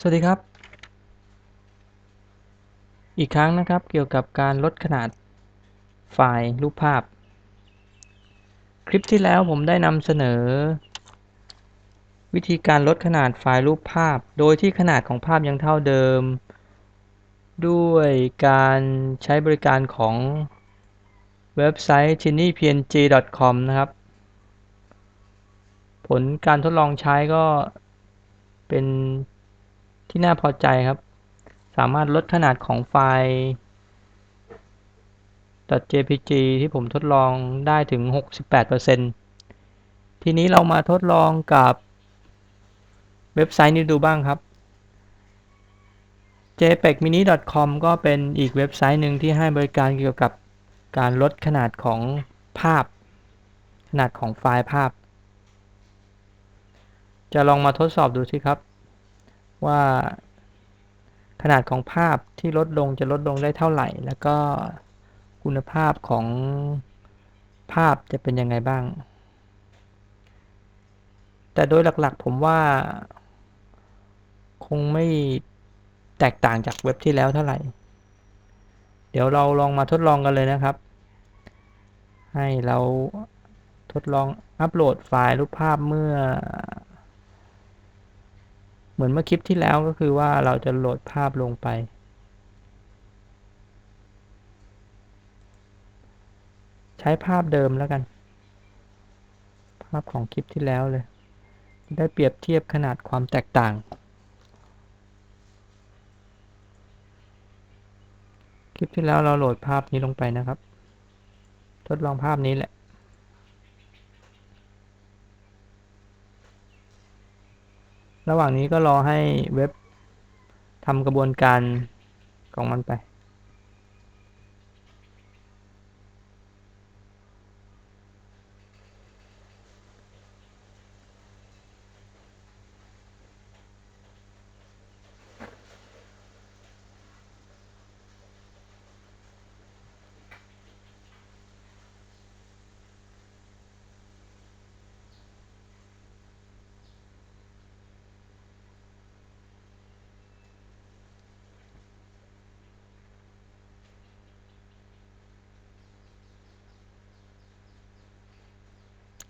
สวัสดีครับ อีกครั้งนะครับเกี่ยวกับการลดขนาดไฟล์รูปภาพ คลิปที่แล้วผมได้นำเสนอ วิธีการลดขนาดไฟล์รูปภาพ โดยที่ขนาดของภาพยังเท่าเดิม ด้วยการใช้บริการของเว็บไซต์ tinypng.com นะครับ ผลการทดลองใช้ก็เป็น ที่น่าพอใจครับ สามารถลดขนาดของไฟล์ .jpg ที่ผมทดลองได้ถึง 68%ทีนี้เรามาทดลองกับเว็บไซต์นี้ดูบ้างครับ jpegmini.com ก็เป็นอีกเว็บไซต์หนึ่งที่ให้บริการเกี่ยวกับการลดขนาดของภาพ ขนาดของไฟล์ภาพ จะลองมาทดสอบดูสิครับ ว่าขนาดของภาพที่ลดลงจะลดลงได้เท่าไหร่ แล้วก็คุณภาพของภาพจะเป็นยังไงบ้าง แต่โดยหลักๆผมว่า คงไม่แตกต่างจากเว็บที่แล้วเท่าไหร่ เดี๋ยวเราลองมาทดลองกันเลยนะครับ ให้เราทดลองอัปโหลดไฟล์รูปภาพเมื่อ เหมือนเมื่อคลิปที่แล้วก็คือว่าเราจะโหลดภาพลงไป ใช้ภาพเดิมแล้วกัน ภาพของคลิปที่แล้วเลย ได้เปรียบเทียบขนาดความแตกต่าง คลิปที่แล้วเราโหลดภาพนี้ลงไปนะครับ ทดลองภาพนี้แหละ ระหว่างนี้ก็รอให้เว็บทำกระบวนการของมันไป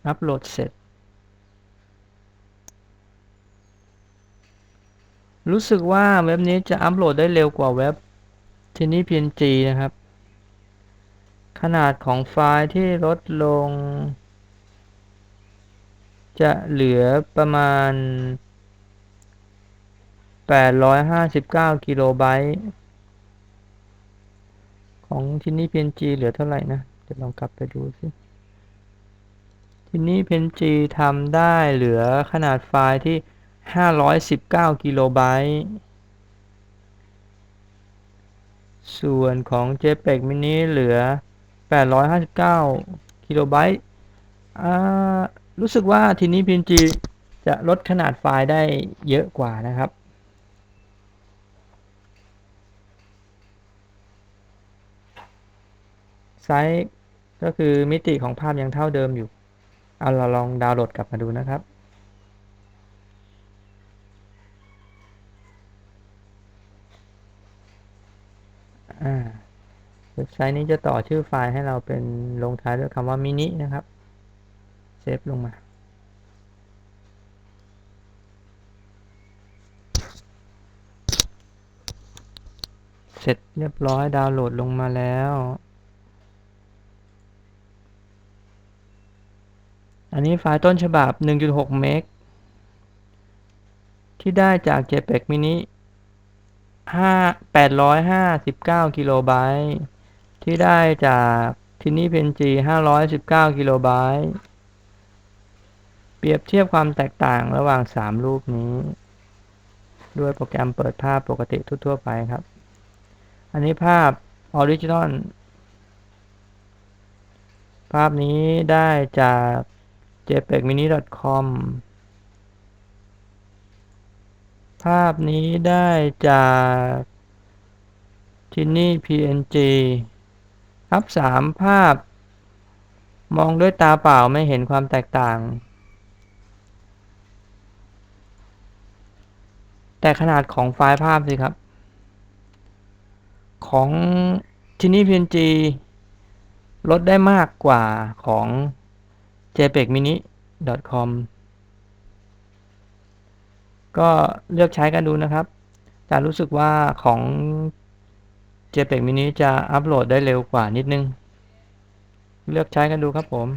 อัปโหลดเสร็จ รู้สึกว่าเว็บนี้จะอัปโหลดได้เร็วกว่าเว็บ TinyPNG นะครับ ขนาดของไฟล์ที่ลดลง จะเหลือประมาณ 859 กิโลไบต์ของ TinyPNG เหลือเท่าไหร่นะ เดี๋ยวลองกลับไปดูสิ ทีนี้ PNG ทำได้เหลือขนาดไฟล์ที่ 519 กิโลไบต์ส่วนของ JPEG mini เหลือ 859 กิโลไบต์รู้สึกว่าทีนี้ PNG จะลดขนาดไฟล์ได้เยอะกว่านะครับไซส์ก็คือมิติของภาพยังเท่าเดิมอยู่ เอาเราลองดาวน์โหลดกลับมาดูนะครับ เว็บไซต์นี้จะต่อชื่อไฟล์ให้เราเป็นลงท้ายด้วยคำว่ามินินะครับ เซฟลงมาเสร็จเรียบร้อยดาวน์โหลดลงมาแล้ว อันนี้ไฟล์ต้นฉบับ 1.6 เมก ที่ได้จาก JPEG mini 5 859 กิโลไบต์ ที่ได้จาก TinyPNG 519 กิโลไบต์ เปรียบเทียบความแตกต่างระหว่าง 3 รูปนี้ ด้วยโปรแกรมเปิดภาพปกติทั่วๆไปครับ อันนี้ภาพออริจินอลภาพนี้ได้จาก jpegmini.com ภาพนี้ได้จาก TinyPNG ครับสามภาพ มองด้วยตาเปล่าไม่เห็นความแตกต่าง แต่ขนาดของไฟล์ภาพสิครับ ของ Tiny PNG ลดได้มากกว่าของ jpeg mini com ก็เลือกใช้กันดูนะครับ แต่รู้สึกว่าของ JPEG mini จะอัปโหลดได้เร็วกว่านิดนึง เลือกใช้กันดูครับผม